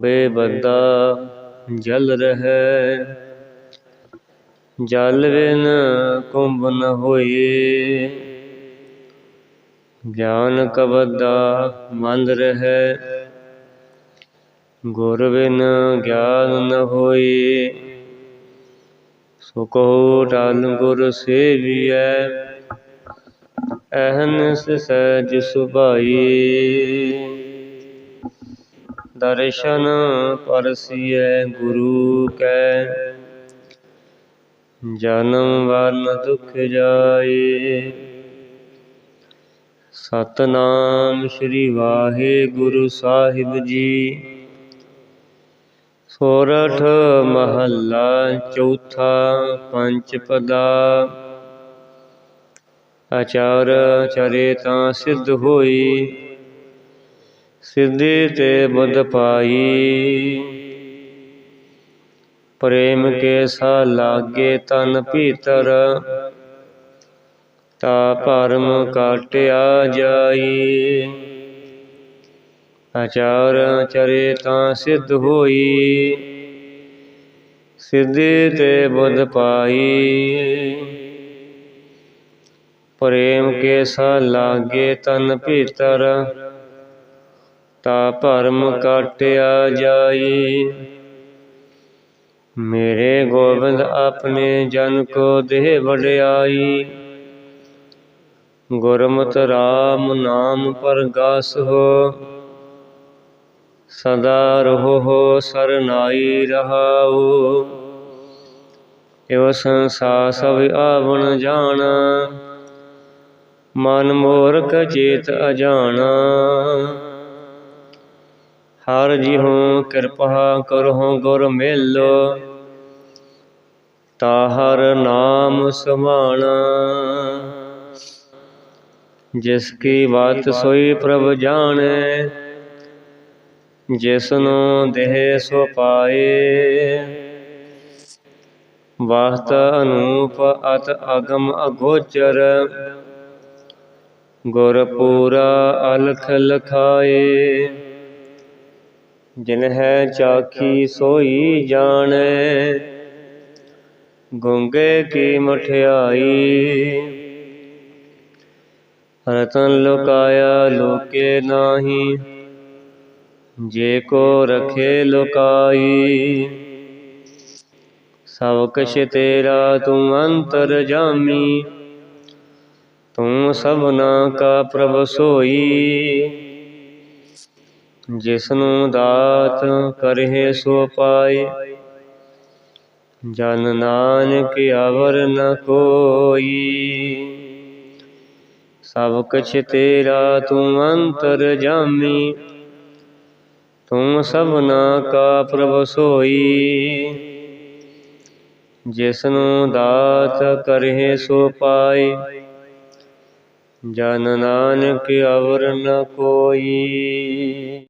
ਬੇਬਦਾ ਜਲ ਰਹੈ। ਜਲ ਬਿਨ ਕੁੰਭ ਨ ਹੋਏ। ਗਿਆਨ ਕਬਦਾ ਮੰਦ ਰਹੈ। ਗੁਰ ਬਿਨ ਗਿਆਨ ਨ ਹੋਈ ਸੋ ਕਹੋ ਟਲ ਗੁਰ ਸੇਵੀਐ। ਅਹਨਿਸ ਸਹਿਜ ਸੁਭਾਈ। ਦਰਸ਼ਨ ਪਰਸੀਐ ਗੁਰੂ ਕੈ। ਜਨਮ ਵਰਨ ਦੁਖ ਜਾਏ। ਸਤਨਾਮ ਸ੍ਰੀ ਵਾਹਿਗੁਰੂ ਸਾਹਿਬ ਜੀ। ਸੋਰਠ ਮਹੱਲਾ ਚੌਥਾ ਪੰਚ ਪਦਾ। ਆਚਾਰ ਚਰੇ ਤਾਂ ਸਿੱਧ ਹੋਈ। ਸਿੱਧੀ ਤੇ ਬੁੱਧ ਪਾਈ। ਪ੍ਰੇਮ ਕੇ ਸਾ ਲਾਗੇ ਤਨ ਭੀਤਰ, ਤਾ ਭਰਮ ਕਾਟਿਆ ਜਾਈ। ਆਚਾਰ ਚਰੇ ਤਾਂ ਸਿੱਧ ਹੋਈ। ਸਿੱਧੀ ਤੇ ਬੁੱਧ ਪਾਈ। ਪ੍ਰੇਮ ਕੇ ਸਾ ਲਾਗੇ ਤਨ ਭੀਤਰ ਤਾ ਭਰਮ ਕਾਟਿਆ ਜਾਈ। ਮੇਰੇ ਗੋਬਿੰਦ ਆਪਣੇ ਜਨ ਕੋ ਦੇਹ ਵਡਿਆਈ। ਗੁਰਮਤਿ ਰਾਮ ਨਾਮ ਪਰਗਾਸ ਹੋ। ਸਦਾ ਰਹੋ ਸਰਨਾਈ ਰਹਾਉ। ਇਵ ਸੰਸਾ ਸਭ ਆਵਣ ਜਾਣ। ਮਨ ਮੋਰਖ ਚੇਤ ਅਜਾਣਾ। ਹਰ ਜਿਹੁ ਕਿਰਪਾ ਕਰਹੁ ਗੁਰ ਮੇਲੋ, ਤਾਹਰ ਨਾਮ ਸਮਾਣਾ। ਜਿਸ ਕੀ ਬਾਤ ਸੋਈ ਪ੍ਰਭ ਜਾਣੈ, ਜਿਸਨੂੰ ਦੇਹ ਸੋ ਪਾਏ। ਵਾਸਤ ਅਨੂਪ ਅਤ ਅਗਮ ਅਗੋਚਰ, ਗੁਰ ਪੂਰਾ ਅਲਖ ਲਖਾਏ। ਜਿਨ ਚਾਖੀ ਸੋਈ ਜਾਣੈ, ਗੁੰਗੇ ਕੀ ਮਠਿਆਈ। ਰਤਨ ਲੁਕਾਇਆ ਲੋਕੇ ਨਾਹੀ, ਜੇ ਕੋ ਰਖੇ ਲੁਕਾਈ। ਸਭ ਕਛ ਤੇਰਾ ਤੂੰ ਅੰਤਰ ਜਾਮੀ, ਤੂੰ ਸਭਨਾ ਕਾ ਪ੍ਰਭ ਸੋਈ। ਜਿਸਨੂੰ ਦਾਤ ਕਰਹਿ ਸੋ ਪਾਏ। ਜਨ ਨਾਨਕ ਅਵਰ ਨ ਕੋਈ। ਸਭ ਕੁਛ ਤੇਰਾ ਤੂੰ ਅੰਤਰ ਜਾਮੀ। ਤੂੰ ਸਭਨਾ ਕਾ ਪ੍ਰਭ ਸੋਈ। ਜਿਸਨੂੰ ਦਾਤ ਕਰਹਿ ਸੋ ਪਾਏ। ਜਨ ਨਾਨਕ ਅਵਰ ਨ ਕੋਈ।